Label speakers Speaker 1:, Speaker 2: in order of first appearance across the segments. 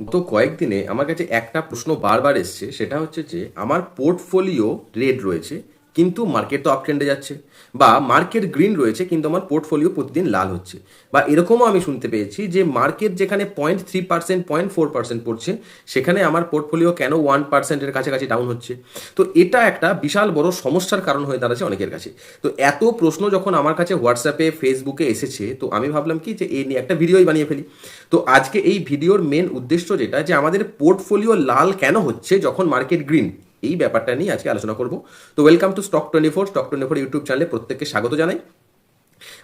Speaker 1: গত কয়েকদিনে আমার কাছে একটা প্রশ্ন বারবার এসছে, সেটা হচ্ছে যে আমার পোর্টফোলিও রেড রয়েছে কিন্তু মার্কেট তো আপ ট্রেন্ডে যাচ্ছে বা মার্কেট গ্রিন রয়েছে কিন্তু আমার পোর্টফোলিও প্রতিদিন লাল হচ্ছে। বা এরকমও আমি শুনতে পেয়েছি যে মার্কেট যেখানে point three percent point four percent পড়ছে, সেখানে আমার পোর্টফোলিও কেন ওয়ান পার্সেন্টের কাছাকাছি ডাউন হচ্ছে? তো এটা একটা বিশাল বড় সমস্যার কারণ হয়ে দাঁড়াচ্ছে অনেকের কাছে। তো এত প্রশ্ন যখন আমার কাছে হোয়াটসঅ্যাপে ফেসবুকে এসেছে, তো আমি ভাবলাম কি যে এই নিয়ে একটা ভিডিওই বানিয়ে ফেলি। তো আজকে এই ভিডিওর মেন উদ্দেশ্য যেটা যে আমাদের পোর্টফোলিও লাল কেন হচ্ছে যখন মার্কেট গ্রিন এই ব্যাপারটা নিয়ে আজকে আলোচনা করব। তো welcome to stock twenty four stock twenty four YouTube চ্যানেলে প্রত্যেককে স্বাগত জানাই।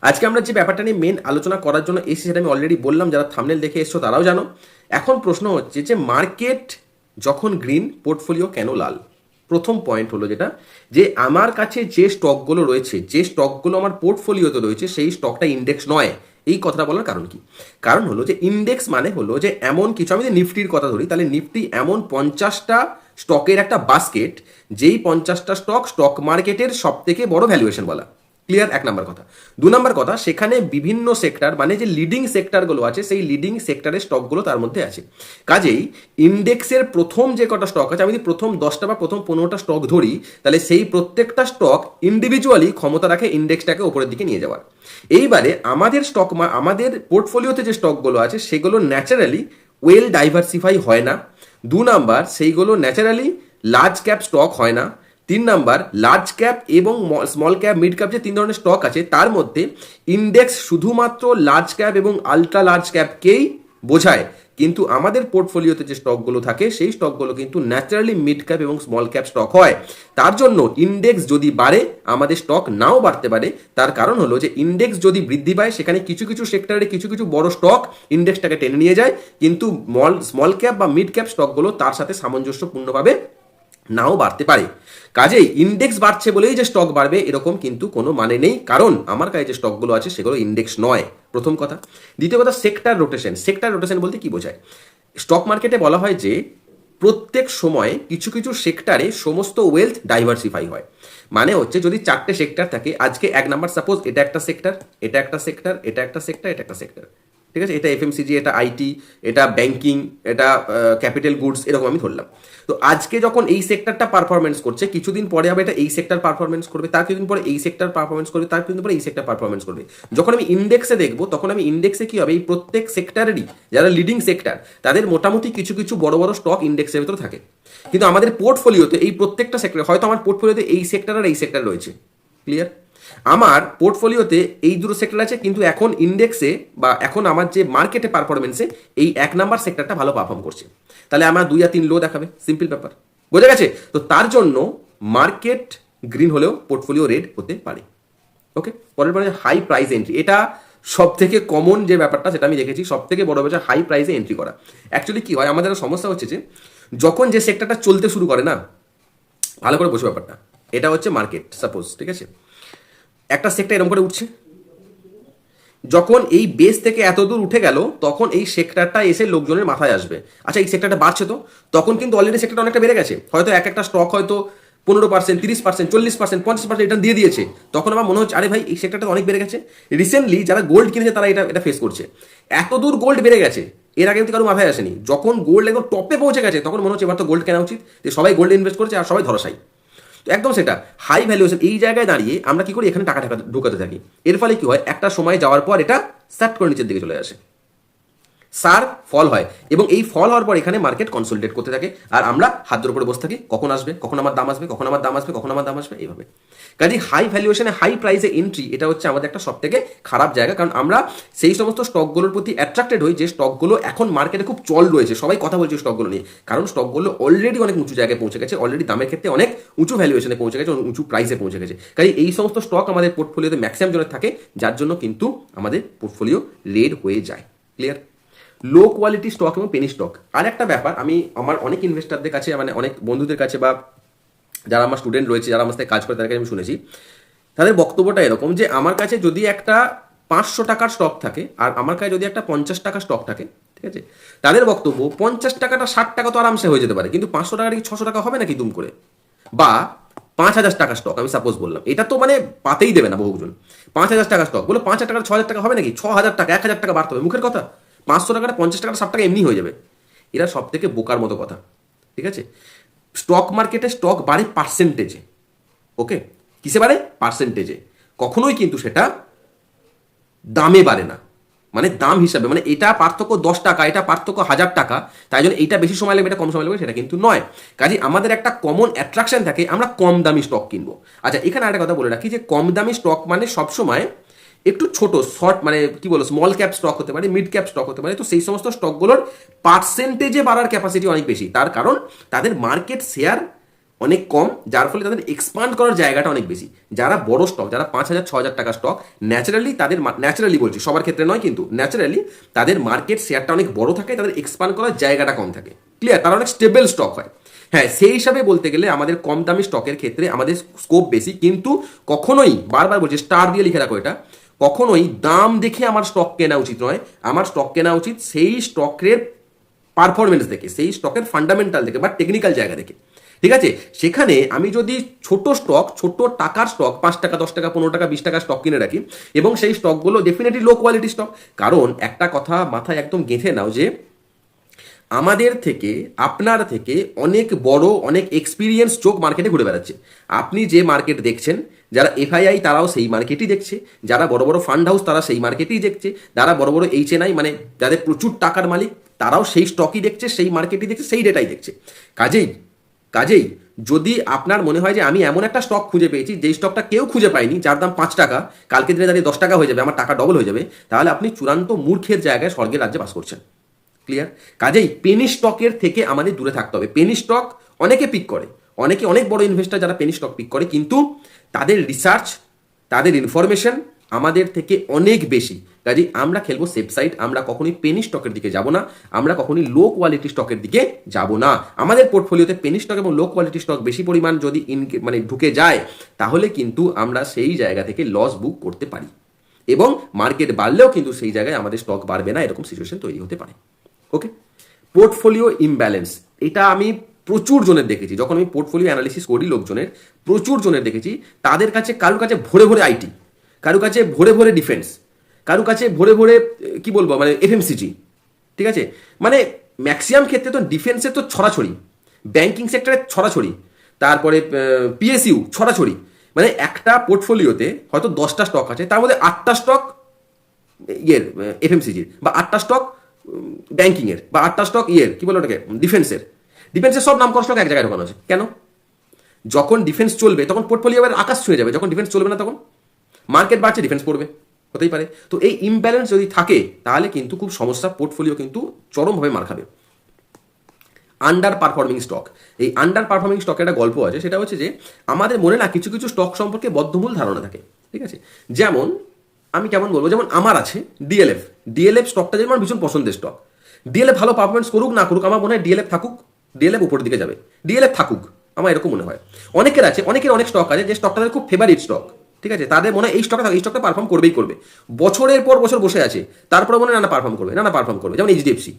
Speaker 1: আজকে আমরা যে ব্যাপারটা নিয়ে মেন আলোচনা করার জন্য এসেছি সেটা আমি অলরেডি বললাম, যারা থামনেল দেখে এসছো তারাও জানো। এখন প্রশ্ন হচ্ছে যে মার্কেট যখন গ্রিন পোর্টফোলিও কেন লাল? প্রথম পয়েন্ট হলো যেটা, যে আমার কাছে যে স্টকগুলো রয়েছে, যে স্টকগুলো আমার পোর্টফোলিওতে রয়েছে, সেই স্টকটা ইন্ডেক্স নয়। এই কথাটা বলার কারণ কি? কারণ হলো যে ইন্ডেক্স মানে হলো যে এমন কিছু, আমি যদি নিফটির কথা ধরি, তাহলে নিফটি এমন পঞ্চাশটা স্টকের একটা বাস্কেট যেই পঞ্চাশটা স্টক স্টক মার্কেটের সব থেকে বড় ভ্যালুয়েশন বলা। ক্লিয়ার এক নম্বর কথা। দু নম্বর কথা, সেখানে বিভিন্ন সেক্টর মানে যে লিডিং সেক্টরগুলো আছে, সেই লিডিং সেক্টরের স্টকগুলো তার মধ্যে আছে। কাজেই ইন্ডেক্সের প্রথম যে কটা স্টক আছে, আমি যদি প্রথম দশটা বা প্রথম পনেরোটা স্টক ধরি, তাহলে সেই প্রত্যেকটা স্টক ইন্ডিভিজুয়ালি ক্ষমতা রাখে ইন্ডেক্সটাকে ওপরের দিকে নিয়ে যাওয়ার। এইবারে আমাদের স্টক আমাদের পোর্টফোলিওতে যে স্টকগুলো আছে, সেগুলো ন্যাচারালি ওয়েল ডাইভার্সিফাই হয় না। দু নাম্বার, সেইগুলো ন্যাচারালি লার্জ ক্যাপ স্টক হয় না। তিন নাম্বার লার্জ ক্যাপ এবং স্মল ক্যাপ মিড ক্যাপ যে তিন ধরনের স্টক আছে, তার মধ্যে ইন্ডেক্স শুধুমাত্র লার্জ ক্যাপ এবং আলট্রা লার্জ ক্যাপকেই বোঝায়। কিন্তু আমাদের পোর্টফোলিওতে যে স্টকগুলো থাকে, সেই স্টকগুলো কিন্তু ন্যাচারালি মিড ক্যাপ এবং স্মল ক্যাপ স্টক হয়। তার জন্য ইন্ডেক্স যদি বাড়ে, আমাদের স্টক নাও বাড়তে পারে। তার কারণ হলো যে ইন্ডেক্স যদি বৃদ্ধি পায়, সেখানে কিছু কিছু সেক্টরে কিছু কিছু বড় স্টক ইন্ডেক্সটাকে টেনে নিয়ে যায়। কিন্তু মল স্মল ক্যাপ বা মিড ক্যাপ স্টকগুলো তার সাথে সামঞ্জস্যপূর্ণভাবে নাও বাড়তে পারে। কাজেই ইন্ডেক্স বাড়ছে বলেই যে স্টক বাড়বে, এরকম কিন্তু কোনো মানে নেই। কারণ আমার কাছে যে স্টকগুলো আছে, সেগুলো ইন্ডেক্স নয়। প্রথম কথা। দ্বিতীয় কথা সেক্টর রোটেশন সেক্টর রোটেশন বলতে কি বোঝায়? স্টক মার্কেটে বলা হয় যে, প্রত্যেক সময়ে কিছু কিছু সেক্টরে সমস্ত ওয়েলথ ডাইভার্সিফাই হয়। মানে হচ্ছে যদি চারটে সেক্টর থাকে, আজকে এক নাম্বার সাপোজ এটা একটা সেক্টর এটা একটা সেক্টর এটা একটা সেক্টর এটা একটা সেক্টর ঠিক আছে? এটা এফএমসিজি এটা আইটি এটা ব্যাংকিং এটা ক্যাপিটাল গুডস এরকম আমি ধরলাম। তো আজকে যখন এই সেক্টরটা পারফরমেন্স করছে, কিছুদিন পরে হবে এটা এই সেক্টর পারফরমেন্স করবে, তার কিছুদিন পরে এই সেক্টর পারফরমেন্স করবে, তার কিছুদিন পরে এই সেক্টর পারফরমেন্স করবে। যখন আমি ইন্ডেক্সে দেখব, তখন আমি ইন্ডেক্সে কি হবে? এই প্রত্যেক সেক্টরেরই যারা লিডিং সেক্টর তাদের মোটামুটি কিছু কিছু বড় বড় স্টক ইন্ডেক্সের ভেতরে থাকে। কিন্তু আমাদের পোর্টফোলিওতে এই প্রত্যেকটা সেক্টর হয়তো আমার পোর্টফোলিওতে এই সেক্টর আর এই সেক্টর রয়েছে। ক্লিয়ার আমার পোর্টফোলিওতে এই দুটো সেক্টর আছে, কিন্তু এখন ইন্ডেক্সে বা এখন আমার যে মার্কেটে পারফরমেন্সে এই এক নাম্বার সেক্টরটা ভালো পারফর্ম করছে। তাহলে আমার দুই আর তিন লো দেখাবে সিম্পল ব্যাপার। বোঝা গেছে? তো তার জন্য মার্কেট গ্রিন হলেও পোর্টফোলিও রেড হতে পারে। ওকে পরের পরে হাই প্রাইস এন্ট্রি এটা সব থেকে কমন যে ব্যাপারটা, সেটা আমি দেখেছি সব থেকে বড় ব্যাপার হাই প্রাইসে এন্ট্রি করা। অ্যাকচুয়ালি কি হয়, আমাদের সমস্যা হচ্ছে যে, যখন যে সেক্টরটা চলতে শুরু করে না, ভালো করে বসে ব্যাপারটা। এটা হচ্ছে মার্কেট সাপোজ ঠিক আছে? একটা সেক্টর এরকম করে উঠছে। যখন এই বেস থেকে এত দূর উঠে গেল, তখন এই সেক্টরটা এসে লোকজনের মাথায় আসবে। আচ্ছা এই সেক্টরটা বাড়ছে তো? তখন কিন্তু অলরেডি সেক্টরটা অনেকটা বেড়ে গেছে। হয়তো এক একটা স্টক হয়তো পনেরো পার্সেন্ট তিরিশ পার্সেন্ট চল্লিশ পার্সেন্ট পঞ্চাশ পার্সেন্ট রিটার্ন দিয়ে দিয়েছে। তখন আমার মনে হচ্ছে, আরে ভাই, এই সেক্টরটা অনেক বেড়ে গেছে। রিসেন্টলি যারা গোল্ড কিনেছে, তারা এটা এটা ফেস করছে। এত দূর গোল্ড বেড়ে গেছে, এর আগে কিন্তু কারও মাথায় আসেনি। যখন গোল্ড একদম টপে পৌঁছে গেছে, তখন মনে হচ্ছে এবার তো গোল্ড কেনা উচিত। সবাই গোল্ড ইনভেস্ট করছে আর সবাই ধরাশাই তো একদম সেটা। হাই ভ্যালুয়েশন এই জায়গায় দাঁড়িয়ে আমরা কি করি? এখানে টাকা ঢোকাতে থাকি। এর ফলে কি হয়? একটা সময় যাওয়ার পর এটা স্যাট করে নিচের দিকে চলে আসে। সার, ফল হয় এবং এই ফল হওয়ার পর এখানে মার্কেট কনসোলিডেট করতে থাকে। আর আমরা হাতের উপরে বসে থাকি, কখন আসবে, কখন আমার দাম আসবে, কখন আমার দাম আসবে, কখন আমার দাম আসবে, এইভাবে। কাজে হাই ভ্যালুয়েশনে হাই প্রাইসে এন্ট্রি এটা হচ্ছে আমাদের একটা সব থেকে খারাপ জায়গা। কারণ আমরা সেই সমস্ত স্টকগুলোর প্রতি অ্যাট্রাক্টেড হই যে স্টকগুলো এখন মার্কেটে খুব চল রয়েছে। সবাই কথা বলছে স্টকগুলো নিয়ে। কারণ স্টকগুলো অলরেডি অনেক উঁচু জায়গায় পৌঁছে গেছে অলরেডি দামের ক্ষেত্রে অনেক উঁচু ভ্যালুয়েশনে পৌঁছে গেছে উঁচু প্রাইসে পৌঁছে গেছে। কাজে এই সমস্ত স্টক আমাদের পোর্টফোলিওতে ম্যাক্সিমাম জনের থাকে, যার জন্য কিন্তু আমাদের পোর্টফোলিও রেড হয়ে যায়। ক্লিয়ার লো কোয়ালিটি স্টক এবং পেনি স্টক আর একটা ব্যাপার, আমি আমার অনেক ইনভেস্টারদের কাছে মানে অনেক বন্ধুদের কাছে বা যারা আমার স্টুডেন্ট রয়েছে, যারা আমার সাথে কাজ করে তাদের কাছে আমি শুনেছি। তাদের বক্তব্যটা এরকম যে, আমার কাছে যদি একটা পাঁচশো টাকার স্টক থাকে, আর আমার কাছে যদি একটা পঞ্চাশ টাকার স্টক থাকে, ঠিক আছে? তাদের বক্তব্য, পঞ্চাশ টাকাটা ষাট টাকা তো আরামসে হয়ে যেতে পারে, কিন্তু পাঁচশো টাকা কি ছশো টাকা হবে নাকি দুম করে? বা পাঁচ হাজার টাকা স্টক আমি সাপোজ বললাম। এটা তো মানে পাতেই দেবে না বহুজন। পাঁচ হাজার টাকা স্টক বলে পাঁচ হাজার টাকা ছ হাজার টাকা হবে নাকি? ছ হাজার টাকা, এক হাজার টাকা বাড়তে হবে, মুখের কথা। পাঁচশো টাকাটা, পঞ্চাশ টাকাটা, ষাট টাকা এমনি হয়ে যাবে। এরা সব থেকে বোকার মতো কথা, ঠিক আছে? স্টক মার্কেটে স্টক বাড়ে পার্সেন্টেজে, ওকে? কিসে বাড়ে? পার্সেন্টেজে। কখনোই কিন্তু সেটা দামে বাড়ে না। মানে দাম হিসাবে মানে এটা পার্থক্য দশ টাকা, এটা পার্থক্য হাজার টাকা, তাই জন্য এটা বেশি সময় লাগবে, এটা কম সময় লাগবে, সেটা কিন্তু নয়। কাজে আমাদের একটা কমন অ্যাট্রাকশন থাকে, আমরা কম দামি স্টক কিনবো। আচ্ছা এখানে একটা কথা বলে রাখি যে, কম দামি স্টক মানে সবসময় একটু ছোট শর্ট মানে কি বলো স্মল ক্যাপ স্টক হতে পারে মিড ক্যাপ স্টক হতে পারে। তো সেই সমস্ত স্টকগুলোর পার্সেন্টেজে বাড়ার ক্যাপাসিটি অনেক বেশি। তার কারণ তাদের মার্কেট শেয়ার অনেক কম, যার ফলে তাদের এক্সপান্ড করার জায়গাটা অনেক বেশি। যারা বড় স্টক যারা পাঁচ হাজার, ছ হাজার টাকা স্টক ন্যাচারালি তাদের ন্যাচারালি বলছি, সবার ক্ষেত্রে নয় কিন্তু ন্যাচারালি তাদের মার্কেট শেয়ারটা অনেক বড় থাকে, তাদের এক্সপান্ড করার জায়গাটা কম থাকে। ক্লিয়ার তারা অনেক স্টেবল স্টক হয়। হ্যাঁ সেই হিসাবে বলতে গেলে আমাদের কম দামি স্টকের ক্ষেত্রে আমাদের স্কোপ বেশি, কিন্তু কখনোই, বারবার বলছি স্টার দিয়ে লিখে রাখো এটা কখনোই দাম দেখে আমার স্টক কেনা উচিত নয়। আমার স্টক কেনা উচিত সেই স্টকের পারফরমেন্স দেখে, সেই স্টকের ফান্ডামেন্টাল দেখে বা টেকনিক্যাল জায়গা দেখে। ঠিক আছে? সেখানে আমি যদি ছোট স্টক ছোট টাকার স্টক পাঁচ টাকা, দশ টাকা, পনেরো টাকা, বিশ টাকা স্টক কিনে রাখি এবং সেই স্টকগুলো ডেফিনেটলি লো কোয়ালিটি স্টক কারণ একটা কথা মাথায় একদম গেঁথে নাও যে, আমাদের থেকে, আপনার থেকে অনেক বড়, অনেক এক্সপিরিয়েন্স চোখ মার্কেটে ঘুরে বেড়াচ্ছে। আপনি যে মার্কেট দেখছেন যারা এফআইআই তারাও সেই মার্কেটই দেখছে, যারা বড় বড় ফান্ড হাউস তারা সেই মার্কেটই দেখছে, যারা বড় বড় এইচএনআই মানে যাদের প্রচুর টাকার মালিক, তারাও সেই স্টকই দেখছে, সেই মার্কেটই দেখছে, সেই ডেটাই দেখছে। কাজেই কাজেই যদি আপনার মনে হয় যে আমি এমন একটা স্টক খুঁজে পেয়েছি, যেই স্টকটা কেউ খুঁজে পায়নি, যার দাম পাঁচ টাকা কালকে দিনে দাঁড়িয়ে দশ টাকা হয়ে যাবে, আমার টাকা ডবল হয়ে যাবে, তাহলে আপনি চূড়ান্ত মূর্খের জায়গায় স্বর্গের রাজ্যে বাস করছেন। ক্লিয়ার কাজেই পেনি স্টকের থেকে আমাদের দূরে থাকতে হবে। পেনি স্টক অনেকে পিক করে, অনেকে অনেক বড় ইনভেস্টার যারা পেনি স্টক পিক করে, কিন্তু তাদের রিসার্চ তাদের ইনফরমেশন আমাদের থেকে অনেক বেশি। কাজেই আমরা খেলব সেফ সাইড আমরা কখনোই পেনি স্টকের দিকে যাব না, আমরা কখনোই লো কোয়ালিটি স্টকের দিকে যাব না। আমাদের পোর্টফোলিওতে পেনি স্টক এবং লো কোয়ালিটি স্টক বেশি পরিমাণ যদি ইন মানে ঢুকে যায়, তাহলে কিন্তু আমরা সেই জায়গা থেকে লস বুক করতে পারি। এবং মার্কেট বাড়লেও কিন্তু সেই জায়গায় আমাদের স্টক বাড়বে না, এরকম সিচুয়েশন তৈরি হতে পারে। ওকে পোর্টফোলিও ইমব্যালেন্স এটা আমি প্রচুর জনের দেখেছি। যখন আমি পোর্টফোলিও অ্যানালিসিস করি লোকজনের, প্রচুর জনের দেখেছি। তাদের কাছে কারোর কাছে ভরে ভরে আইটি কারও কাছে ভরে ভরে ডিফেন্স কারও কাছে ভরে ভরে কি বলব মানে এফএমসিজি ঠিক আছে? মানে ম্যাক্সিমাম ক্ষেত্রে তো ডিফেন্সের তো ছড়াছড়ি ব্যাংকিং সেক্টরের ছড়াছড়ি, তারপরে পিএসইউ ছড়াছড়ি। মানে একটা পোর্টফোলিওতে হয়তো দশটা স্টক আছে, তার মধ্যে আটটা স্টক ইয়ের এফএমসিজির বা আটটা স্টক ব্যাংকিংয়ের বা আটটা স্টক ইয়ের, কি বলে ওটাকে? ডিফেন্সের ডিফেন্সের সব নাম করা এক জায়গায় ঢোকানো আছে। কেন? যখন ডিফেন্স চলবে, তখন পোর্টফোলিও এবার আকাশ ছুঁয়ে যাবে। যখন ডিফেন্স চলবে না তখন? মার্কেট বাড়ছে ডিফেন্স পড়বে। হতেই পারে। তো এই ইমব্যালেন্স যদি থাকে, তাহলে কিন্তু খুব সমস্যা। পোর্টফোলিও কিন্তু চরমভাবে মার খাবে। আন্ডার পারফর্মিং স্টক এই আন্ডার পারফর্মিং স্টকের একটা গল্প আছে। সেটা হচ্ছে যে, আমাদের মনে না কিছু কিছু স্টক সম্পর্কে বদ্ধমূল ধারণা থাকে। ঠিক আছে? যেমন, আমি কেমন বলব? যেমন আমার আছে ডিএলএফ ডিএলএফ স্টকটা যেমন ভীষণ পছন্দের স্টক ডিএলএফ ভালো পারফরমেন্স করুক না করুক, আমার মনে হয় ডিএলএফ থাকুক। ডিএলএফ উপরের দিকে যাবে। ডিএলএফ থাকুক, আমার এরকম মনে হয়। অনেকের আছে, অনেকের অনেক স্টক আছে যে স্টকটা তাদের খুব ফেভারিট স্টক ঠিক আছে? তাদের মনে এই স্টকটা এই স্টকটা পারফর্ম করবেই করবে। বছরের পর বছর বসে আছে তারপরে মনে হয় না না পারফর্ম করবে না না পারফর্ম করবে। যেমন এইচডিএফসি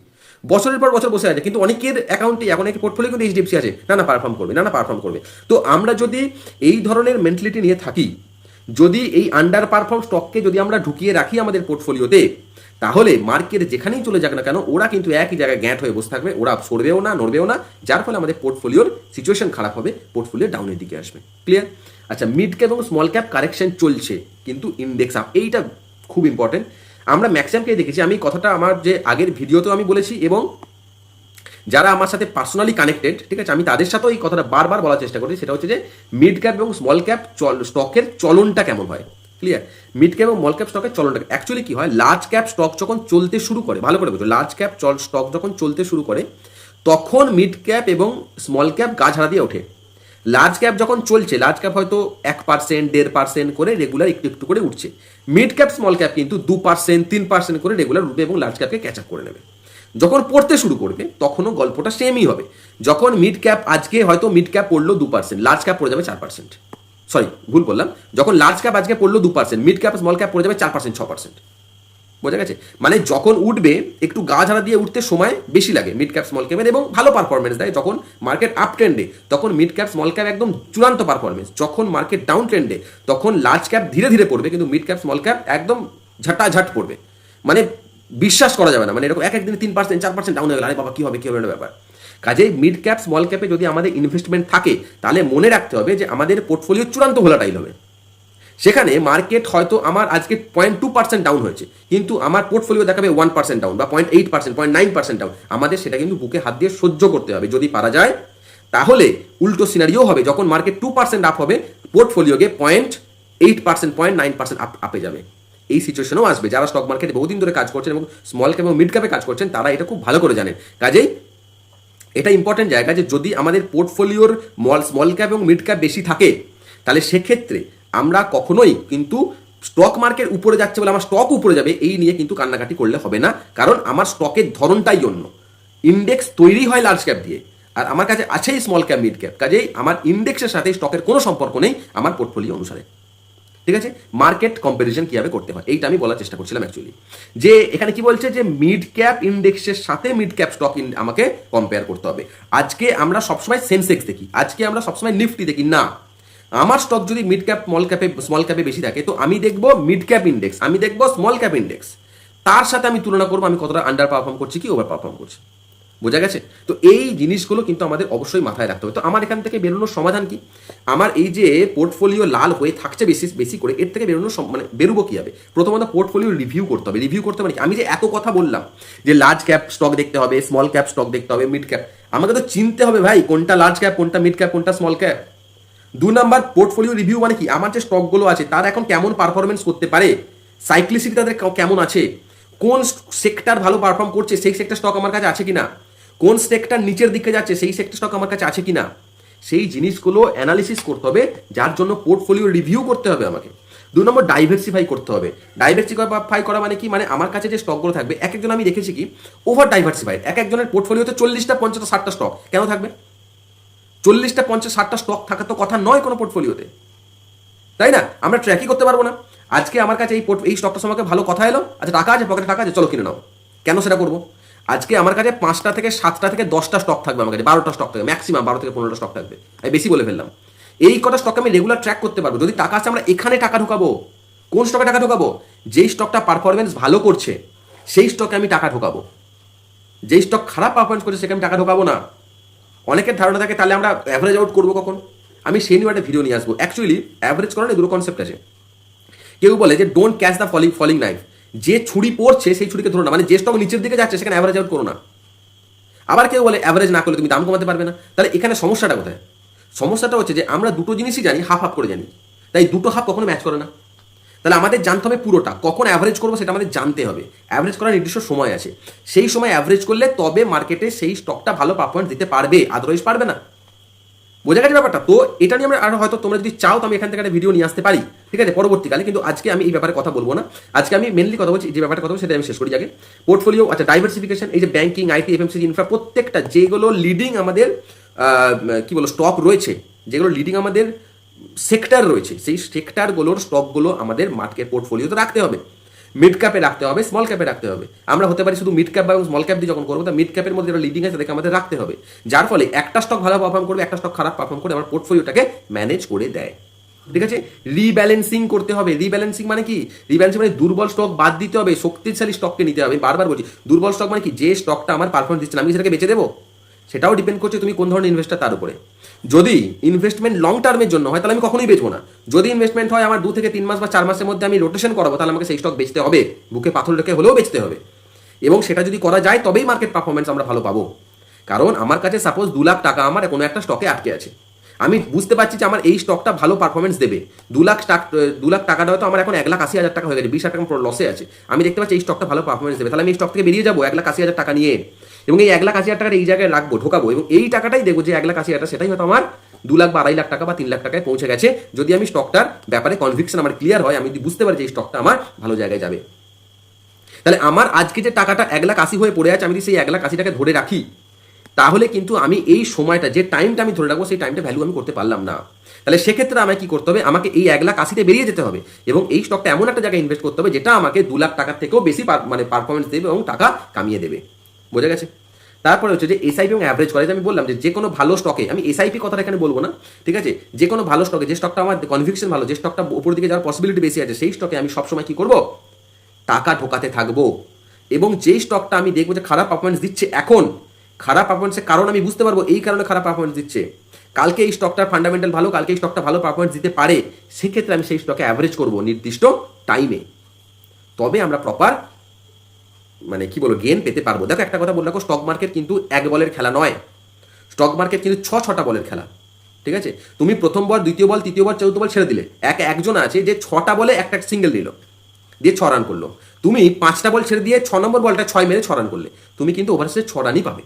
Speaker 1: বছরের পর বছর বসে আছে, কিন্তু অনেকের অ্যাকাউন্টে এখন একটি পোর্টফোলিও কিন্তু এইচডিএফসি আছে না না পারফর্ম করবে না না পারফর্ম করবে। তো আমরা যদি এই ধরনের মেন্টালিটি নিয়ে থাকি, যদি এই আন্ডার পারফর্ম স্টককে যদি আমরা ঢুকিয়ে রাখি আমাদের পোর্টফোলিওতে তাহলে মার্কেট যেখানেই চলে যাক না কেন, ওরা কিন্তু একই জায়গায় গ্যাট হয়ে বসে থাকবে। ওরা সরবেও না, নড়বেও না, যার ফলে আমাদের পোর্টফোলিওর সিচুয়েশন খারাপ হবে পোর্টফোলিও ডাউনের দিকে আসবে। ক্লিয়ার আচ্ছা মিড ক্যাপ এবং স্মল ক্যাপ কারেকশন চলছে, কিন্তু ইন্ডেক্স আপ এইটা খুব ইম্পর্টেন্ট আমরা ম্যাক্সিমামকে দেখেছি, আমি কথাটা আমার যে আগের ভিডিওতেও আমি বলেছি, এবং যারা আমার সাথে পার্সোনালি কানেক্টেড ঠিক আছে, আমি তাদের সাথেও এই কথাটা বারবার বলার চেষ্টা করি সেটা হচ্ছে যে মিড ক্যাপ এবং স্মল ক্যাপ স্টকের চলনটা কেমন হয়? ক্লিয়ার মিড ক্যাপ এবং স্মল ক্যাপ স্টকের চলনটা অ্যাকচুয়ালি কি হয় লার্জ ক্যাপ স্টক যখন চলতে শুরু করে, ভালো করে বুঝো লার্জ ক্যাপ চল স্টক যখন চলতে শুরু করে, তখন মিড ক্যাপ এবং স্মল ক্যাপ গা ঝাড়া দিয়ে ওঠে। লার্জ ক্যাপ যখন চলছে লার্জ ক্যাপ হয়তো এক পার্সেন্ট দেড় পার্সেন্ট করে রেগুলার একটু একটু করে উঠছে। মিড ক্যাপ স্মল ক্যাপ কিন্তু দু পার্সেন্ট তিন পার্সেন্ট করে রেগুলার উঠবে এবং লার্জ ক্যাপকে ক্যাচ আপ করে নেবে। যখন পড়তে শুরু করবে, তখনও গল্পটা সেমই হবে। যখন মিড ক্যাপ আজকে হয়তো মিড ক্যাপ পড়ল দু পার্সেন্ট লার্জ ক্যাপ পড়ে যাবে চার পার্সেন্ট সরি ভুল বললাম। যখন লার্জ ক্যাপ আজকে পড়ল দু percent mid cap small cap পড়ে যাবে চার পার্সেন্ট ছ পার্সেন্ট বোঝা গেছে? মানে যখন উঠবে, একটু গা ঝাড়া দিয়ে উঠতে সময় বেশি লাগে মিড ক্যাপ স্মল ক্যাপের এবং ভালো পারফরমেন্স দেয়। যখন মার্কেট আপ ট্রেন্ডে তখন মিড ক্যাপ স্মল ক্যাপ একদম চূড়ান্ত পারফরমেন্স যখন মার্কেট ডাউন ট্রেন্ডে তখন লার্জ ক্যাপ ধীরে ধীরে পড়বে, কিন্তু মিড ক্যাপ স্মল ক্যাপ একদম ঝাঁটাঝাট পড়বে। মানে বিশ্বাস করা যাবে না। মানে এরকম এক একদিনে তিন পার্সেন্ট চার পার্সেন্ট ডাউন হয়ে গেল। আরে বাবা, কী হবে কী হবে ব্যাপার। কাজেই মিড ক্যাপ স্মল ক্যাপে যদি আমাদের ইনভেস্টমেন্ট থাকে, তাহলে মনে রাখতে হবে যে আমাদের পোর্টফোলিও চূড়ান্ত ভোলাটাইল হবে। সেখানে মার্কেট হয়তো আমার আজকে পয়েন্ট টু পার্সেন্ট ডাউন হয়েছে, কিন্তু আমার পোর্টফোলিও দেখাবে ওয়ান পার্সেন্ট ডাউন বা point eight percent point nine percent down আমাদের সেটা কিন্তু বুকে হাত দিয়ে সহ্য করতে হবে যদি পারা যায়। তাহলে উল্টো সিনারিও হবে, যখন মার্কেট টু পার্সেন্ট আপ হবে পোর্টফোলিওকে point eight percent point nine percent up আপে যাবে। এই সিচুয়েশনও আসবে। যারা স্টক মার্কেটে বহুদিন ধরে কাজ করছেন এবং স্মল ক্যাপ এবং মিড ক্যাপে কাজ করছেন, তারা এটা খুব ভালো করে জানেন। কাজেই এটা ইম্পর্টেন্ট জায়গা যে যদি আমাদের পোর্টফোলিওর মল স্মল ক্যাপ এবং মিড ক্যাপ বেশি থাকে, তাহলে সেক্ষেত্রে আমরা কখনোই কিন্তু স্টক মার্কেট উপরে যাচ্ছে বলে, আমার স্টক উপরে যাবে, এই নিয়ে কিন্তু কান্নাকাটি করলে হবে না। কারণ আমার স্টকের ধরনটাই অন্য। ইন্ডেক্স তৈরি হয় লার্জ ক্যাপ দিয়ে, আর আমার কাছে আছেই স্মল ক্যাপ মিড ক্যাপ কাজেই আমার ইন্ডেক্সের সাথে স্টকের কোনো সম্পর্ক নেই, আমার পোর্টফোলিও অনুসারে। ঠিক আছে? মার্কেট কম্পারিজন কীভাবে করতে হয়? এইটা আমি বলার চেষ্টা করছিলাম অ্যাকচুয়ালি যে এখানে কি বলছে যে মিড ক্যাপ ইন্ডেক্সের সাথে মিড ক্যাপ স্টক আমাকে কম্পেয়ার করতে হবে। আজকে আমরা সবসময় সেন্সেক্স দেখি। আজকে আমরা সবসময় নিফটি দেখি। না। আমার স্টক যদি মিড ক্যাপ স্মল ক্যাপে স্মল ক্যাপে বেশি থাকে, তো আমি দেখব মিড ক্যাপ ইন্ডেক্স আমি দেখব স্মল ক্যাপ ইন্ডেক্স তার সাথে আমি তুলনা করব আমি কতটা আন্ডার পারফর্ম করছি কি ওভার পারফর্ম করছি। বোঝা গেছে? তো এই জিনিসগুলো কিন্তু আমাদের অবশ্যই মাথায় রাখতে হবে। তো আমার এখান থেকে বেরোনোর সমাধান কি? আমার এই যে পোর্টফোলিও লাল হয়ে থাকছে বেশি বেশি করে, এর থেকে বেরোনোর মানে বেরোবো কীভাবে? প্রথমত পোর্টফোলিও রিভিউ করতে হবে। রিভিউ করতে মানে কি? আমি যে এত কথা বললাম যে লার্জ ক্যাপ স্টক দেখতে হবে স্মল ক্যাপ স্টক দেখতে হবে মিড ক্যাপ আমাকে তো চিনতে হবে ভাই কোনটা লার্জ ক্যাপ কোনটা মিড ক্যাপ কোনটা স্মল ক্যাপ দু নাম্বার পোর্টফোলিও রিভিউ মানে কি? আমার যে স্টকগুলো আছে তার এখন কেমন পারফরমেন্স করতে পারে? সাইক্লিসিটি তাদের কেমন আছে? কোন সেক্টর ভালো পারফর্ম করছে? সেই সেক্টর স্টক আমার কাছে আছে কিনা? কোন সেক্টর নিচের দিকে যাচ্ছে, সেই সেক্টর স্টক আমার কাছে আছে কি না সেই জিনিসগুলো অ্যানালিসিস করতে হবে, যার জন্য পোর্টফোলিও রিভিউ করতে হবে আমাকে। দু নম্বর ডাইভার্সিফাই করতে হবে। ডাইভার্সিফাই করা মানে কি? মানে আমার কাছে যে স্টকগুলো থাকবে, এক একজন আমি দেখেছি কি? ওভার ডাইভার্সিফাইড এক একজনের পোর্টফোলিওতে চল্লিশটা পঞ্চাশটা ষাটটা স্টক কেন থাকবে? চল্লিশটা, পঞ্চাশ, ষাটটা স্টক থাকা তো কথা নয় কোনো পোর্টফোলিওতে তাই না? আমরা ট্র্যাকই করতে পারব না। আজকে আমার কাছে এই এই স্টকটা সময় ভালো কথা এলো। আচ্ছা টাকা আছে পকেটে টাকা আছে, চলো কিনে নাও। কেন সেটা করব? আজকে আমার কাছে পাঁচটা থেকে সাতটা থেকে দশটা স্টক থাকবে আমার কাছে, বারোটা স্টক থাকবে ম্যাক্সিমাম বারো থেকে পনেরোটা স্টক থাকবে। আমি বেশি বলে ফেললাম। এই কটা স্টক আমি রেগুলার ট্র্যাক করতে পারব। যদি টাকা আছে, আমরা এখানে টাকা ঢোকাবো। কোন স্টকে টাকা ঢোকাবো? যেই স্টকটা পারফরমেন্স ভালো করছে, সেই স্টকে আমি টাকা ঢোকাবো। যেই স্টক খারাপ পারফরমেন্স করছে, সেখানে আমি টাকা ঢোকাবো না। অনেকের ধারণা থাকে, তাহলে আমরা অ্যাভারেজ আউট করব কখন? আমি সেই নিয়ে একটা ভিডিও নিয়ে আসব। অ্যাকচুয়ালি অ্যাভারেজ করার দুটো কনসেপ্ট আছে। কেউ বলে যে don't catch the falling falling knife যে ছুরি পড়ছে সেই ছুরিকে ধরো না। মানে যে স্টক নিচের দিকে যাচ্ছে, সেখানে অ্যাভারেজ আউট করো না। আবার কেউ বলে অ্যাভারেজ না করলে তুমি দাম কমাতে পারবে না। তাহলে এখানে সমস্যাটা কোথায়? সমস্যাটা হচ্ছে যে আমরা দুটো জিনিসই জানি হাফ হাফ করে জানি। তাই দুটো হাফ কখনো ম্যাচ করে না। তাহলে আমাদের জানতে হবে পুরোটা, কখন অ্যাভারেজ করব সেটা আমাদের জানতে হবে। অ্যাভারেজ করার নির্দিষ্ট সময় আছে। সেই সময় অ্যাভারেজ করলে তবে মার্কেটে সেই স্টকটা ভালো পারফরমেন্স দিতে পারবে আদারওয়াইজ পারবে না। বোঝা গেছে ব্যাপারটা? তো এটা নিয়ে আমরা আর হয়তো তোমরা যদি চাও, তো আমি এখান থেকে একটা ভিডিও নিয়ে আসতে পারি। ঠিক আছে? পরবর্তীকালে, কিন্তু আজকে আমি এই ব্যাপারে কথা বলব না। আজকে আমি মেনলি কথা বলছি, যে ব্যাপারটা কথা বলছি সেটা আমি শেষ করি আগে। পোর্টফোলিও আচ্ছা ডাইভার্সিফিকেশন এই যে ব্যাঙ্কিং আইটি এফএমসি ইনফ্রা প্রত্যেকটা, যেগুলো লিডিং আমাদের কি বলো স্টক রয়েছে, যেগুলো লিডিং আমাদের সেক্টর রয়েছে, সেই সেক্টরগুলোর স্টকগুলো আমাদের মার্কেট পোর্টফোলিওতে রাখতে হবে। মিড ক্যাপে রাখতে হবে স্মল ক্যাপে রাখতে হবে। আমরা হতে পারি শুধু মিড ক্যাপ বা স্মল ক্যাপ দিয়ে যখন করব, তা মিড ক্যাপের মধ্যে যেটা লিডিং আছে তাদেরকে আমাদের রাখতে হবে। যার ফলে একটা স্টক ভালো পারফর্ম করবে, একটা স্টক খারাপ পারফর্ম করে আমার পোর্টফোলিওটাকে ম্যানেজ করে দেয়। ঠিক আছে? রিব্যালেন্সিং করতে হবে। রিব্যালেন্সিং মানে কি? রিব্যালেন্সিং মানে দুর্বল স্টক বাদ দিতে হবে, শক্তিশালী স্টককে নিতে হবে। বারবার বলছি, দুর্বল স্টক মানে কি? যে স্টকটা আমার পারফরমেন্স দিচ্ছে আমি সেটাকে বেঁচে দেবো? সেটাও ডিপেন্ড করছে তুমি কোন ধরনের ইনভেস্টার তার উপরে। যদি ইনভেস্টমেন্ট লং টার্মের জন্য হয়, তাহলে আমি কখনোই বেচবো না। যদি ইনভেস্টমেন্ট হয়, আমার দু থেকে তিন মাস বা চার মাসের মধ্যে আমি রোটেশন করাবো, তাহলে আমাকে সেই স্টক বেচতে হবে। বুকে পাথর রেখে হলেও বেচতে হবে। এবং সেটা যদি করা যায়, তবেই মার্কেট পারফরমেন্স আমরা ভালো পাবো। কারণ আমার কাছে সাপোজ দু লাখ টাকা, আমার কোনো একটা স্টকে আটকে আছে। আমি বুঝতে পারছি যে আমার এই স্টকটা ভালো পারফরমেন্স দেবে। দু লাখ টাক, দু লাখ টাকাটা হয়তো আমার এখন এক লাখ আশি হাজার টাকা হয়ে গেছে, বিশ হাজার টাকা লসে আছে। আমি দেখতে পাচ্ছি এই স্টকটা ভালো পারফরমেন্স দেবে। তাহলে আমি এই স্টক থেকে বেরিয়ে যাব, এক লাখ আশি হাজার টাকা নিয়ে। এবং এই এক লাখ আশি হাজার টাকাটা এই জায়গায় রাখব, ঢোকাবো। এবং এই টাকাটাই দেখব যে এক লাখ আশি হাজার সেটাই হয়তো আমার দু লাখ বা আড়াই লাখ টাকা বা তিন লাখ টাকায় পৌঁছে গেছে। যদি আমি স্টকটার ব্যাপারে কনভিকশন আমার ক্লিয়ার হয়, আমি যদি বুঝতে পারি যে এই স্টকটা আমার ভালো জায়গায় যাবে। তাহলে আমার আজকে যে টাকাটা এক লাখ আশি হয়ে পড়ে আছে, আমি যদি সেই এক লাখ আশি টাকা ধরে রাখি তাহলে কিন্তু আমি এই সময়টা, যে টাইমটা আমি ধরে রাখব, সেই টাইমটা ভ্যালু আমি করতে পারলাম না। তাহলে সেক্ষেত্রে আমাকে কি করতে হবে? আমাকে এই এক লাখ আশিতে বেরিয়ে যেতে হবে এবং এই স্টকটা এমন একটা জায়গায় ইনভেস্ট করতে হবে, যেটা আমাকে দু লাখ টাকার থেকেও বেশি মানে পারফরমেন্স দেবে এবং টাকা কামিয়ে দেবে। বোঝা গেছে? তারপরে হচ্ছে যে এসআইপি এবং অ্যাভারেজ যে আমি বললাম যে যে কোনো ভালো স্টকে আমি এসআইপি কথাটা এখানে বলব না, ঠিক আছে? যে কোনো ভালো স্টকে যে স্টকটা আমার কনভিকশন ভালো, যে স্টকটা উপর দিকে যাওয়ার পসিবিলিটি বেশি আছে, সেই স্টকে আমি সবসময় কি করব? টাকা ঢোকাতে থাকব। এবং যেই স্টকটা আমি দেখব যে খারাপ পারফরমেন্স দিচ্ছে এখন খারাপ পারফরমেন্সের কারণ আমি বুঝতে পারব, এই কারণে খারাপ পারফরমেন্স দিচ্ছে। কালকে এই স্টকটার ফান্ডামেন্টাল ভালো, কালকে এই স্টকটা ভালো পারফরমেন্স দিতে পারে, সেক্ষেত্রে আমি সেই স্টকে অ্যাভারেজ করব নির্দিষ্ট টাইমে তবে আমরা প্রপার মানে কি বলব গেন পেতে পারব। দেখো একটা কথা বলে রাখো স্টক মার্কেট কিন্তু এক বলের খেলা নয়। স্টক মার্কেট কিন্তু ছ, ছটা বলের খেলা। ঠিক আছে? তুমি প্রথম বল, দ্বিতীয় বল, তৃতীয় বল, চতুর্থ বল ছেড়ে দিলে। এক একজন আছে যে ছটা বলে একটা সিঙ্গেল দিল, দিয়ে ছ রান করল। তুমি পাঁচটা বল ছেড়ে দিয়ে ছ নম্বর বলটা ছয় মেরে ছ রান করলে। তুমি কিন্তু ওভারসে ছ রানই পাবে।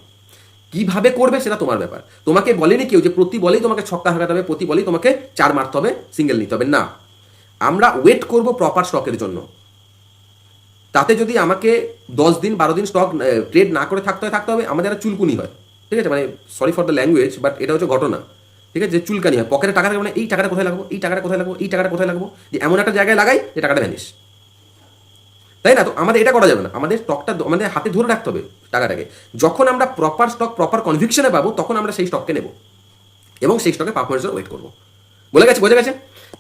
Speaker 1: কীভাবে করবে সেটা তোমার ব্যাপার। তোমাকে বলেনি কেউ যে প্রতি বলেই তোমাকে ছক্কা হাঁকাতে হবে, প্রতি বলেই তোমাকে চার মারতে হবে সিঙ্গেল নিতে হবে। না। আমরা ওয়েট করব প্রপার স্টকের জন্য। তাতে যদি আমাকে দশ দিন, বারো দিন স্টক ট্রেড না করে থাকতে হয়, থাকতে হবে, আমাদের একটা চুলকুনি হয়। ঠিক আছে? মানে sorry for the language but এটা হচ্ছে ঘটনা। ঠিক আছে? যে চুলকানি হয়। পকেটে টাকা থাকবে মানে এই টাকাটা কোথায় লাগবো, এই টাকাটা কোথায় লাগবো, এই টাকাটা কোথায় লাগবো, যে এমন একটা জায়গায় লাগাই যে টাকাটা ভ্যানিস তাই না? তো আমাদের এটা করা যাবে না। আমাদের স্টকটা আমাদের হাতে ধরে রাখতে হবে। টাকাটাকে যখন আমরা প্রপার স্টক প্রপার কনভিকশনে পাবো, তখন আমরা সেই স্টককে নেব। এবং সেই স্টকে পারফরমেন্সের ওয়েট করব। বলে গেছে, বোঝা গেছে?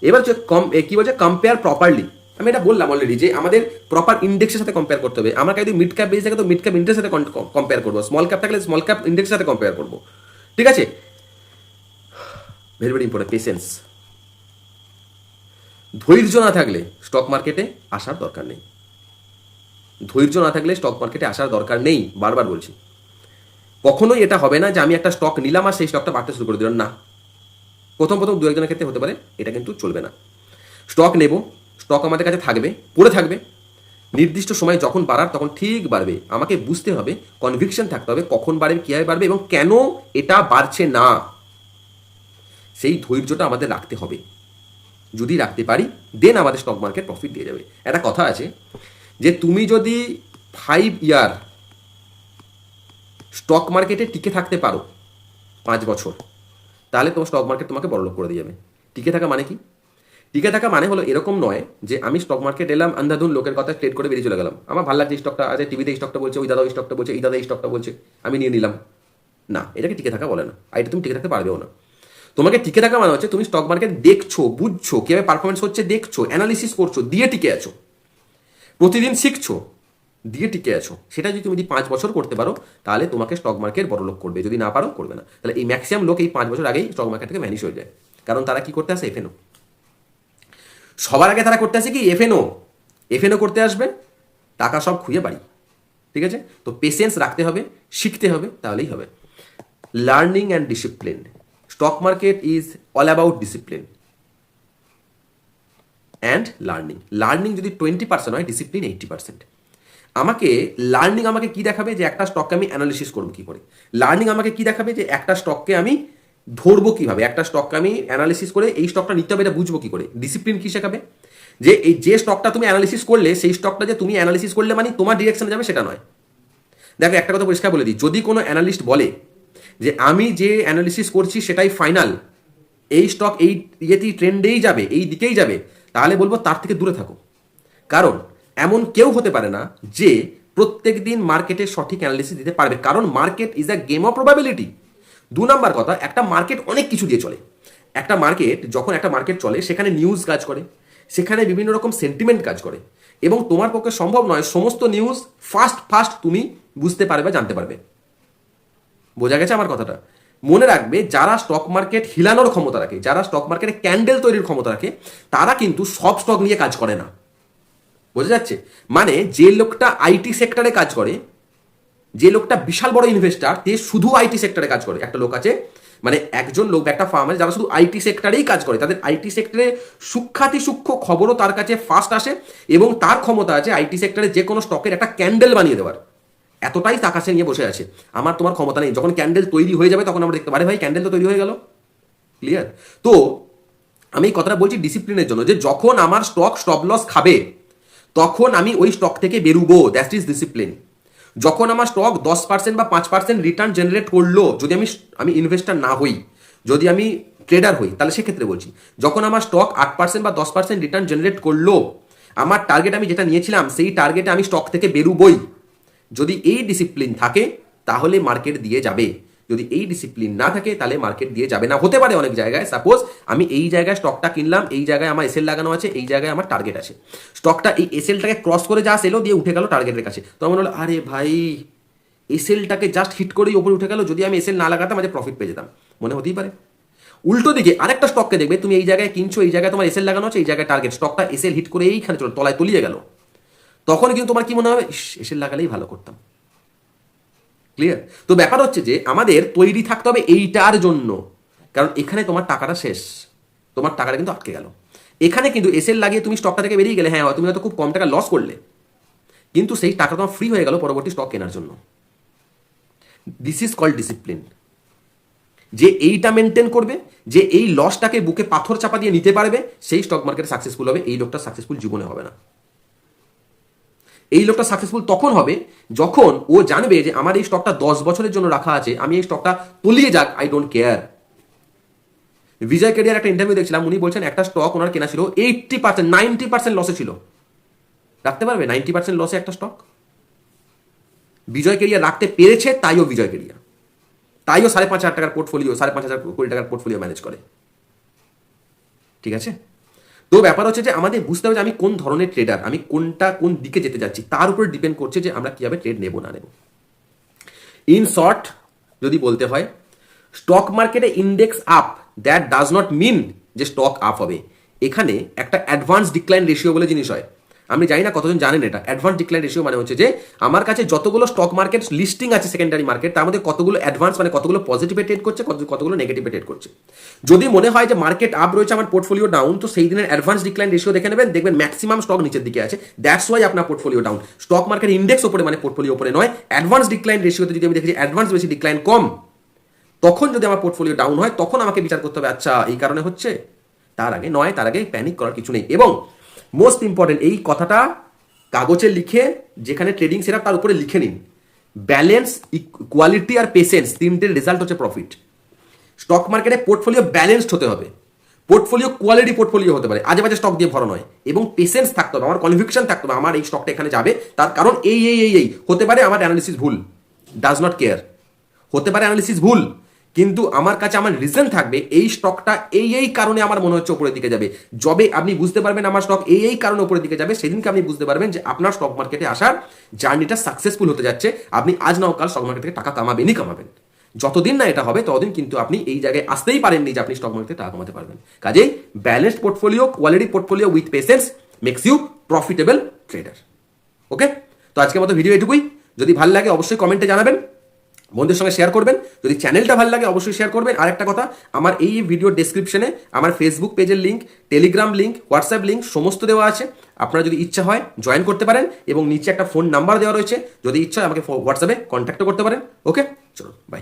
Speaker 1: এবার হচ্ছে কম কি বলছে? কম্পেয়ার প্রপারলি আমি এটা বললাম অলরেডি যে আমাদের প্রপার ইন্ডেক্সের সাথে কম্পেয়ার করতে হবে। আমার যদি মিড ক্যাপ বেশি থাকে তো মিড ক্যাপ ইন্ডেক্সের সাথে কম্পেয়ার করব। স্মল ক্যাপ থাকলে স্মল ক্যাপ ইন্ডেক্সের সাথে কম্পেয়ার করব। ঠিক আছে? ভেরি ভেরি ইম্পর্টেন্ট পেশেন্স ধৈর্য না থাকলে স্টক মার্কেটে আসার দরকার নেই। ধৈর্য না থাকলে স্টক মার্কেটে আসার দরকার নেই, বারবার বলছি। কখনোই এটা হবে না যে আমি একটা স্টক নিলাম আর সেই স্টকটা বাড়তে শুরু করে দিলাম। না। প্রথম প্রথম দু একজনের ক্ষেত্রে হতে পারে, এটা কিন্তু চলবে না। স্টক নেব স্টক আমাদের কাছে থাকবে, পড়ে থাকবে। নির্দিষ্ট সময় যখন বাড়ার, তখন ঠিক বাড়বে। আমাকে বুঝতে হবে কনভিকশন থাকতে হবে কখন বাড়বে, কীভাবে বাড়বে এবং কেন এটা বাড়ছে না। সেই ধৈর্যটা আমাদের রাখতে হবে। যদি রাখতে পারি দেন আমাদের স্টক মার্কেট প্রফিট দিয়ে যাবে। একটা কথা আছে যে তুমি যদি ফাইভ ইয়ার স্টক মার্কেটে টিকে থাকতে পারো পাঁচ বছর, তাহলে তোমার স্টক মার্কেট তোমাকে বড়লোক করে দিয়ে যাবে টিকে থাকা মানে কি? টিকে থাকা মানে হলো এরকম নয় যে আমি স্টক মার্কেট এলাম, আন্ধাধুন লোকের কথা ট্রেড করে বেরিয়ে চলে গেলাম। আমার ভালো লাগছে স্টকটা আছে টিভিতে স্টকটা বলছে, ওই দাদা ওই স্টকটা বলছে, এই দাদা এই স্টকটা বলছে, আমি নিয়ে নিলাম। না, এটাকে টিকে থাকা বলে না। আর এটা তুমি টিকে থাকতে পারবেও না। তোমাকে টিকে থাকা মানে হচ্ছে তুমি স্টক মার্কেট দেখছ, বুঝছ, কীভাবে পারফরমেন্স হচ্ছে, দেখছ অ্যানালিসিস করছ, দিয়ে টিকে আছো। প্রতিদিন শিখছো, দিয়ে টিকে আছো। সেটা যদি তুমি যদি পাঁচ বছর করতে পারো, তাহলে তোমাকে স্টক মার্কেট বড় লোক করবে। যদি না পারো, করবে না। তাহলে এই ম্যাক্সিমাম লোক এই পাঁচ বছর আগেই স্টক মার্কেট থেকে ম্যানিশ হয়ে যায়। কারণ তারা কি করতে আসে? এফএনও সবার আগে তারা করতে আসে কি? এফএনও এফএনও করতে আসবে, টাকা সব খুঁজে বাড়ি। ঠিক আছে? তো পেশেন্স রাখতে হবে, শিখতে হবে, তাহলেই হবে। Learning and discipline stock market is all about discipline and learning learning যদি টোয়েন্টি পার্সেন্ট হয় ডিসিপ্লিন এইটটি পার্সেন্ট আমাকে লার্নিং আমাকে কি দেখাবে যে একটা স্টককে আমি অ্যানালিসিস করব কি করে লার্নিং আমাকে কি দেখাবে যে একটা স্টককে আমি ধরবো কীভাবে? একটা স্টককে আমি অ্যানালিসিস করে এই স্টকটা নিতে হবে এটা বুঝব কি করে? ডিসিপ্লিন কি শেখাবে? যে এই যে স্টকটা তুমি অ্যানালিসিস করলে, সেই স্টকটা যে তুমি অ্যানালিসিস করলে মানে তোমার ডিরেকশনে যাবে সেটা নয়। দেখো, একটা কথা পরিষ্কার বলে দিই। যদি কোনো অ্যানালিস্ট বলে যে আমি যে অ্যানালিসিস করছি সেটাই ফাইনাল এই স্টক এই ইয়েতেই ট্রেন্ডেই যাবে, এই দিকেই যাবে তাহলে বলব তার থেকে দূরে থাকো। কারণ এমন কেউ হতে পারে না যে প্রত্যেক দিন মার্কেটের সঠিক অ্যানালিসিস দিতে পারবে। কারণ market is a game of probability দু নাম্বার কথা, একটা মার্কেট অনেক কিছু দিয়ে চলে। একটা মার্কেট, যখন একটা মার্কেট চলে, সেখানে নিউজ কাজ করে, সেখানে বিভিন্ন রকম সেন্টিমেন্ট কাজ করে। এবং তোমার পক্ষে সম্ভব নয়, সমস্ত নিউজ ফাস্ট ফাস্ট তুমি বুঝতে পারবে, জানতে পারবে। বোঝা গেছে আমার কথাটা? মনে রাখবে, যারা স্টক মার্কেট হিলানোর ক্ষমতা রাখে, যারা স্টক মার্কেটে ক্যান্ডেল তৈরির ক্ষমতা রাখে, তারা কিন্তু সব স্টক নিয়ে কাজ করে না। বোঝা যাচ্ছে? মানে যে লোকটা আইটি সেক্টরে কাজ করে, যে লোকটা বিশাল বড় ইনভেস্টার তে শুধু আইটি সেক্টরে কাজ করে। একটা লোক আছে মানে একজন লোক, একটা ফার্ম আছে, যারা শুধু আইটি সেক্টরেই কাজ করে। তাদের আইটি সেক্টরে সূক্ষাতি সূক্ষ্ম খবরও তার কাছে ফার্স্ট আসে এবং তার ক্ষমতা আছে আইটি সেক্টরে যে কোনো স্টকের একটা ক্যান্ডেল বানিয়ে দেওয়ার। এতটাই তাকাশে নিয়ে বসে আছে। আমার তোমার ক্ষমতা নেই। যখন ক্যান্ডেল তৈরি হয়ে যাবে, তখন আমরা দেখতে পারি ভাই ক্যান্ডেল তো তৈরি হয়ে গেল। ক্লিয়ার তো, আমি এই কথাটা বলছি ডিসিপ্লিনের জন্য যে যখন আমার স্টক স্টপ লস খাবে, তখন আমি ওই স্টক থেকে বেরুবো। দ্যাট ইজ ডিসিপ্লিন যখন আমার স্টক দশ পার্সেন্ট বা পাঁচ পার্সেন্ট রিটার্ন জেনারেট করল, যদি আমি আমি ইনভেস্টার না হই, যদি আমি ট্রেডার হই, তাহলে সেক্ষেত্রে বলছি, যখন আমার স্টক আট পার্সেন্ট বা দশ পার্সেন্ট রিটার্ন জেনারেট করল, আমার টার্গেট আমি যেটা নিয়েছিলাম, সেই টার্গেটে আমি স্টক থেকে বেরুবই। যদি এই ডিসিপ্লিন থাকে, তাহলে মার্কেট দিয়ে যাবে। যদি এই ডিসিপ্লিন না থাকে, তাহলে মার্কেট দিয়ে যাবে না। হতে পারে অনেক জায়গায়। সাপোজ আমি এই জায়গায় স্টকটা কিনলাম, এই জায়গায় আমার এসএল লাগানো আছে, এই জায়গায় আমার টার্গেট আছে। স্টকটা এই এসএলটাকে ক্রস করে যা এলো দিয়ে উঠে গেল টার্গেটের কাছে। তো আমার হলো, আরে ভাই এসএলটাকে জাস্ট হিট করেই ওপরে উঠে গেল। যদি আমি এসএল না লাগাতাম আমাদের প্রফিট পেয়ে যেতাম। মনে হতেই পারে। উল্টো দিকে আরেকটা স্টককে দেখবে, তুমি এই জায়গায় কিনছো, এই জায়গায় তোমার এসএল লাগানো আছে, এই জায়গায় টার্গেট স্টকটা এসএল হিট করে এইখানে চলো, তলায় তলিয়ে গেল। তখন কিন্তু তোমার কি মনে হবে? এসএল লাগালেই ভালো করতাম। ক্লিয়ার তো ব্যাপার হচ্ছে যে, আমাদের তৈরি থাকতে হবে এইটার জন্য। কারণ এখানে তোমার টাকাটা শেষ। তোমার টাকাটা কিন্তু আটকে গেল। এখানে কিন্তু এসএল লাগিয়ে তুমি স্টকটা থেকে বেরিয়ে গেলে হ্যাঁ তুমি হয়তো খুব কম টাকা লস করলে। কিন্তু সেই টাকা তোমার ফ্রি হয়ে গেল পরবর্তী স্টক কেনার জন্য। দিস ইজ কল ডিসিপ্লিন যে এইটা মেনটেন করবে, যে এই লসটাকে বুকে পাথর চাপা দিয়ে নিতে পারবে, সেই স্টক মার্কেটে সাকসেসফুল হবে, এই লোকটা সাকসেসফুল জীবনে হবে না। এই লোকটা সাকসেসফুল তখন হবে যখন ও জানবে যে আমার এই স্টকটা দশ বছরের জন্য রাখা আছে, আমি এই স্টকটা তলিয়ে যাক আই ডোন্ট কেয়ার বিজয় কেরিয়ার একটা ইন্টারভিউ দেখছিলাম, উনি বলছেন একটা স্টক ওনার কেনা ছিল এইটটি পার্সেন্ট নাইনটি পার্সেন্ট লসে ছিল। রাখতে পারবে? নাইনটি পার্সেন্ট লসে একটা স্টক বিজয় কেরিয়ার রাখতে পেরেছে, তাইও বিজয় কেরিয়ার তাইও সাড়ে পাঁচ হাজার টাকার পোর্টফোলিও সাড়ে পাঁচ হাজার কোটি টাকার পোর্টফোলিও ম্যানেজ করে। ঠিক আছে? তো ব্যাপার হচ্ছে যে আমাদের বুঝতে হবে যে আমি কোন ধরনের ট্রেডার আমি কোনটা কোন দিকে যেতে যাচ্ছি, তার উপর ডিপেন্ড করছে যে আমরা কীভাবে ট্রেড নেব না নেব। ইন শর্ট যদি বলতে হয় স্টক মার্কেটে index up that does not mean যে স্টক আপ হবে। এখানে একটা অ্যাডভান্স ডিক্লাইন রেশিও বলে জিনিস হয়। আমি জানি না কতজন জানেন এটা। অ্যাডভান্স ডিক্লাইন রেশিও মানে হচ্ছে যে, আমার কাছে যতগুলো স্টক মার্কেট লিস্টিং আছে সেকেন্ডারি মার্কেট তার মধ্যে কতগুলো অ্যাডভান্স মানে কতগুলো পজিটিভে ট্রেড করছে, কত- কতগুলো নেগেটিভে ট্রেড করছে। যদি মনে হয় যে মার্কেট আপ রয়েছে, আমার পোর্টফোলিও ডাউন তো সেই দিনের অ্যাডভান্স ডিক্লাইন রেশিও দেখে নেবেন, দেখবেন ম্যাক্সিমাম স্টক নিচের দিকে আছে। দ্যাটস ওয়াই আপনার portfolio down stock market index ওপরে মানে পোর্টফোলিও ওপরে নয় অ্যাডভান্স ডিক্লাইন রেশিওতে যদি আমি দেখেছি অ্যাডভান্স বেশি ডিক্লাইন কম, তখন যদি আমার পোর্টফোলিও ডাউন হয়, তখন আমাকে বিচার করতে হবে আচ্ছা এই কারণে হচ্ছে। তার আগে নয়, তার আগে প্যানিক করার কিছু নেই। এবং মোস্ট ইম্পর্টেন্ট এই কথাটা কাগজে লিখে যেখানে ট্রেডিং সেটা তার উপরে লিখে নিন। ব্যালেন্স কোয়ালিটি আর পেশেন্স তিনটের রেজাল্ট হচ্ছে প্রফিট স্টক মার্কেটে পোর্টফোলিও ব্যালেন্সড হতে হবে। পোর্টফোলিও কোয়ালিটি পোর্টফোলিও হতে পারে। আজে বাজে স্টক দিয়ে ভরা নয়। এবং পেশেন্স থাকতে হবে। আমার কনভিকশন থাকতে হবে। আমার এই স্টকটা এখানে যাবে। তার কারণ এই এই এই এই। হতে পারে আমার অ্যানালিসিস ভুল। ডাজ নট কেয়ার হতে পারে অ্যানালিসিস ভুল। কিন্তু আমার কাছে আমার রিজন থাকবে, এই স্টকটা এই এই কারণে আমার মনে হচ্ছে উপরের দিকে যাবে। যবে আপনি বুঝতে পারবেন আমার স্টক এই এই কারণে উপরের দিকে যাবে, সেদিনকে আপনি বুঝতে পারবেন যে আপনার স্টক মার্কেটে আসার জার্নিটা সাকসেসফুল হতে যাচ্ছে। আপনি আজ নাও কাল স্টক মার্কেট থেকে টাকা কামাবেনই কামাবেন। যতদিন না এটা হবে, ততদিন কিন্তু আপনি এই জায়গায় আসতেই পারেননি যে আপনি স্টক মার্কেটে টাকা কামাতে পারবেন। কাজেই balanced portfolio quality portfolio with patience makes you profitable trader okay তো আজকের মতো ভিডিও এটুকুই। যদি ভালো লাগে, অবশ্যই কমেন্টে জানাবেন। বন্ধুদের সঙ্গে শেয়ার করবেন। যদি চ্যানেলটা ভালো লাগে, অবশ্যই শেয়ার করবেন। আর একটা কথা, আমার এই ভিডিওর ডেসক্রিপশনে আমার ফেসবুক পেজের link Telegram link WhatsApp link সমস্ত দেওয়া আছে। আপনারা যদি ইচ্ছা হয় জয়েন করতে পারেন এবং নিচে একটা ফোন নাম্বার দেওয়া রয়েছে। যদি ইচ্ছা হয়, আমাকে হোয়াটসঅ্যাপে কন্ট্যাক্টও করতে পারেন। ওকে চলো বাই